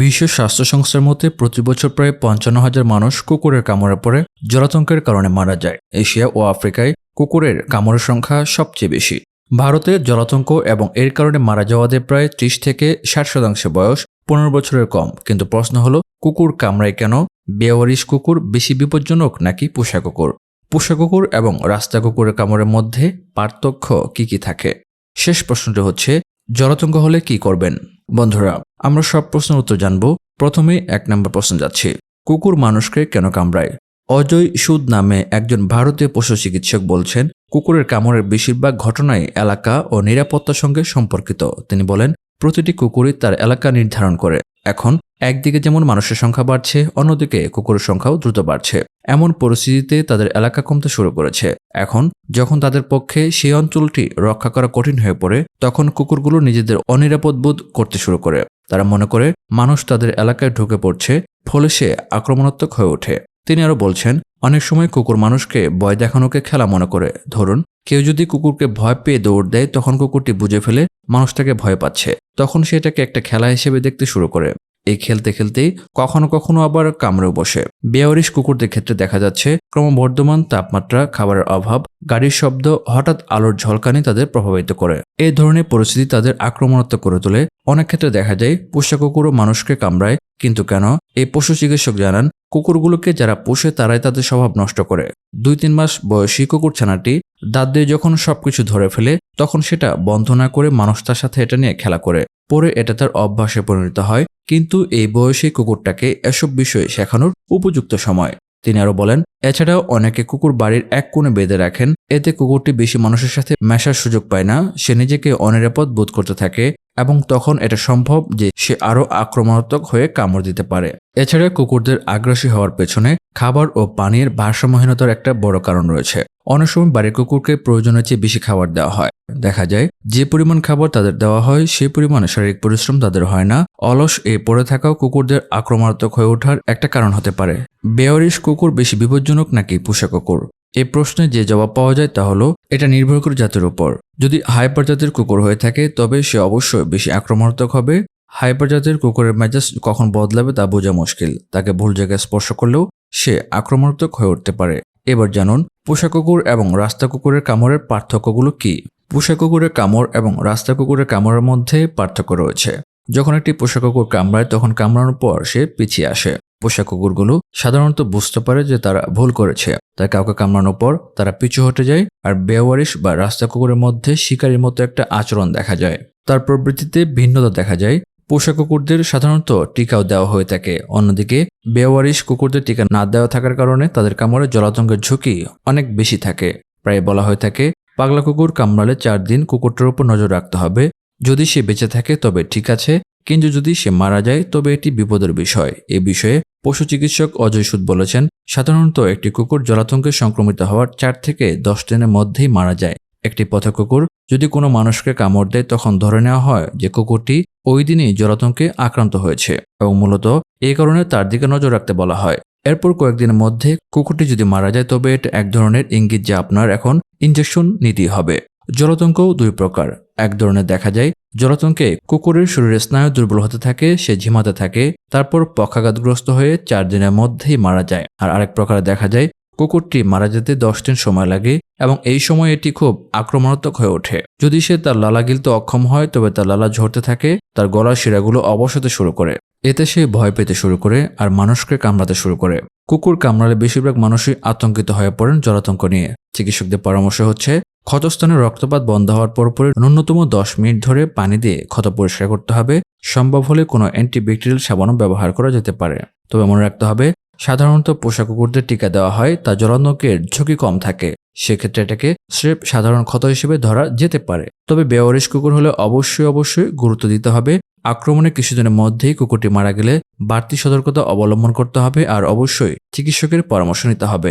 বিশ্ব স্বাস্থ্য সংস্থার মতে প্রতি বছর প্রায় পঞ্চান্ন হাজার মানুষ কুকুরের কামড়ে পড়ে, জলাতঙ্কের কারণে মারা যায়। এশিয়া ও আফ্রিকায় কুকুরের কামড়ের সংখ্যা সবচেয়ে বেশি। ভারতে জলাতঙ্ক এবং এর কারণে মারা যাওয়াদের প্রায় ত্রিশ থেকে ষাট শতাংশ বয়স পনেরো বছরের কম। কিন্তু প্রশ্ন হলো, কুকুর কামড়ায় কেন? বেওয়ারিশ কুকুর বেশি বিপজ্জনক নাকি পোষা কুকুর? পোষা কুকুর এবং রাস্তা কুকুরের কামড়ের মধ্যে পার্থক্য কি কি থাকে? শেষ প্রশ্নটি হচ্ছে, জলাতঙ্ক হলে কি করবেন? বন্ধুরা, আমরা সব প্রশ্নের উত্তর জানব। প্রথমে এক নম্বর প্রশ্ন যাচ্ছে, কুকুর মানুষকে কেন কামড়ায়? অজয় সুদ নামে একজন ভারতীয় পশু চিকিৎসক বলছেন, কুকুরের কামড়ের বেশিরভাগ ঘটনাই এলাকা ও নিরাপত্তার সঙ্গে সম্পর্কিত। তিনি বলেন, প্রতিটি কুকুরই তার এলাকা নির্ধারণ করে। এখন একদিকে যেমন মানুষের সংখ্যা বাড়ছে, অন্যদিকে কুকুরের সংখ্যাও দ্রুত বাড়ছে। এমন পরিস্থিতিতে তাদের এলাকা কমতে শুরু করেছে। এখন যখন তাদের পক্ষে সেই অঞ্চলটি রক্ষা করা কঠিন হয়ে পড়ে, তখন কুকুরগুলো নিজেদের অনিরাপদ বোধ করতে শুরু করে। তারা মনে করে, মানুষ তাদের এলাকায় ঢুকে পড়ছে, ফলে সে আক্রমণাত্মক হয়ে ওঠে। তিনি আরও বলছেন অনেক সময় কুকুর মানুষকে ভয় দেখানোকে খেলা মনে করে। ধরুন, কেউ যদি কুকুরকে ভয় পেয়ে দৌড় দেয়, তখন কুকুরটি বুঝে ফেলে মানুষটাকে ভয় পাচ্ছে। তখন সে এটাকে একটা খেলা হিসেবে দেখতে শুরু করে। এই খেলতে খেলতেই কখনো কখনো আবার কামড়েও বসে। বেয়ারিশ কুকুরদের ক্ষেত্রে দেখা যাচ্ছে, ক্রমবর্ধমান তাপমাত্রা, খাবারের অভাব, গাড়ির শব্দ, হঠাৎ আলোর ঝলকানি তাদের প্রভাবিত করে। এই ধরনের পরিস্থিতি তাদের আক্রমণাত্মক করে তোলে। অনেক ক্ষেত্রে দেখা যায় পোষা কুকুরও মানুষকে কামড়ায় কিন্তু কেন? এই পশু চিকিৎসক জানান, কুকুরগুলোকে যারা পোষে তারাই তাদের স্বভাব নষ্ট করে। দুই তিন মাস বয়সী কুকুর ছানাটি দাঁত দিয়ে যখন সবকিছু ধরে ফেলে, তখন সেটা বন্ধ না করে মানুষ তার সাথে এটা নিয়ে খেলা করে। পরে এটা তার অভ্যাসে পরিণত হয়, কিন্তু এই বয়সী কুকুরটাকে এসব বিষয়ে শেখানোর উপযুক্ত সময়। তিনি আরও বলেন, এছাড়াও অনেকে কুকুর বাড়ির এক কোণে বেঁধে রাখেন, এতে কুকুরটি বেশি মানুষের সাথে মেশার সুযোগ পায় না, সে নিজেকে অনিরাপদ বোধ করতে থাকে এবং তখন এটা সম্ভব যে সে আরও আক্রমণাত্মক হয়ে কামড় দিতে পারে। এছাড়া কুকুরদের আগ্রাসী হওয়ার পেছনে খাবার ও পানির ভারসাম্যহীনতার একটা বড় কারণ রয়েছে। অনেক সময় বাড়ির কুকুরকে প্রয়োজনের চেয়ে বেশি খাবার দেওয়া হয়। দেখা যায়, যে পরিমাণ খাবার তাদের দেওয়া হয় সেই পরিমাণ শারীরিক পরিশ্রম তাদের হয় না। অলস এ পড়ে থাকাও কুকুরদের আক্রমণাত্মক হয়ে ওঠার একটা কারণ হতে পারে। বেয়ারিশ কুকুর বেশি বিপজ্জনক নাকি পোষা কুকুর? এই প্রশ্নে যে জবাব পাওয়া যায় তা হলো, এটা নির্ভর করে জাতের উপর। যদি হাইপার জাতের কুকুর হয়ে থাকে, তবে সে অবশ্যই বেশি আক্রমণাত্মক হবে। হাইপার জাতের কুকুরের মেজাজ কখন বদলাবে তা বোঝা মুশকিল। তাকে ভুল জায়গায় স্পর্শ করলেও সে আক্রমণাত্মক হয়ে উঠতে পারে। এবার জানুন, পোষা কুকুর এবং রাস্তা কুকুরের কামড়ের পার্থক্যগুলো কি? পোষা কুকুরের কামড় এবং রাস্তা কুকুরের কামড়ের মধ্যে পার্থক্য রয়েছে। যখন একটি পোষা কুকুর কামড়ায়, তখন কামড়ানোর পর সে পিছিয়ে আসে। পোষা কুকুরগুলো সাধারণত বুঝতে পারে যে তারা ভুল করেছে। তাই কাউকে কামড়ানোর পর তারা পিছু হটে যায় আর বেওয়ারিশ বা রাস্তা কুকুরের মধ্যে শিকারীর মতো একটা আচরণ দেখা যায়। তার প্রবৃত্তিতে ভিন্নতা দেখা যায়। পোষা কুকুরদের সাধারণত টিকাও দেওয়া হয়ে থাকে। অন্যদিকে বেওয়ারিশ কুকুরদের টিকা না দেওয়া থাকার কারণে তাদের কামড়ে জলাতঙ্কের ঝুঁকি অনেক বেশি থাকে। প্রায় বলা হয়ে থাকে, পাগলা কুকুর কামড়ালে চার দিন কুকুরটার উপর নজর রাখতে হবে। যদি সে বেঁচে থাকে তবে ঠিক আছে, কিন্তু যদি সে মারা যায় তবে এটি বিপদের বিষয়। এ বিষয়ে পশু চিকিৎসক অজয় সুদ বলেছেন, সাধারণত একটি কুকুর জলাতঙ্কে সংক্রমিত হওয়ার চার থেকে দশ দিনের মধ্যেই মারা যায়। একটি পথ কুকুর যদি কোনো মানুষকে কামড় দেয়, তখন ধরে নেওয়া হয় যে কুকুরটি ওই দিনই জলাতঙ্কে আক্রান্ত হয়েছে এবং মূলত এই কারণে তার দিকে নজর রাখতে বলা হয়। এরপর কয়েকদিনের মধ্যে কুকুরটি যদি মারা যায়, তবে এটা এক ধরনের ইঙ্গিত যে আপনার এখন ইঞ্জেকশন নিতেই হবে। জলাতঙ্কও দুই প্রকার। এক ধরনের দেখা যায় জলাতঙ্কে কুকুরের শরীরে স্নায়ু দুর্বল হতে থাকে, সে ঝিমাতে থাকে, তারপর পক্ষাঘাতগ্রস্ত হয়ে চার দিনের মধ্যেই মারা যায়। আর আরেক প্রকারে দেখা যায়, কুকুরটি মারা যেতে দশ দিন সময় লাগে এবং এই সময় এটি খুব আক্রমণাত্মক হয়ে ওঠে। যদি সে তার লালা গিলতে অক্ষম হয়, তবে তার লালা ঝরতে থাকে, তার গলার শিরাগুলো অবসাতে শুরু করে। এতে সে ভয় পেতে শুরু করে, আর মানুষকে কামড়াতে শুরু করে। কুকুর কামড়ালে বেশিরভাগ মানুষই আতঙ্কিত হয়ে পড়েন জলাতঙ্ক নিয়ে। চিকিৎসকদের পরামর্শ হচ্ছে, ক্ষতস্থানে রক্তপাত বন্ধ হওয়ার পরপরই ন্যূনতম দশ মিনিট ধরে পানি দিয়ে ক্ষত পরিষ্কার করতে হবে। সম্ভব হলে কোনো অ্যান্টিব্যাকটেরিয়াল সাবানও ব্যবহার করা যেতে পারে। তবে মনে রাখতে হবে, সাধারণত পোষা কুকুরদের টিকা দেওয়া হয়, তা জলাতঙ্কের ঝুঁকি কম থাকে। সেক্ষেত্রে এটাকে স্রেফ সাধারণ ক্ষত হিসেবে ধরা যেতে পারে। তবে বেওয়ারিশ কুকুর হলে অবশ্যই অবশ্যই গুরুত্ব দিতে হবে। আক্রমণের কিছুদিনের মধ্যেই কুকুরটি মারা গেলে বাড়তি সতর্কতা অবলম্বন করতে হবে আর অবশ্যই চিকিৎসকের পরামর্শ নিতে হবে।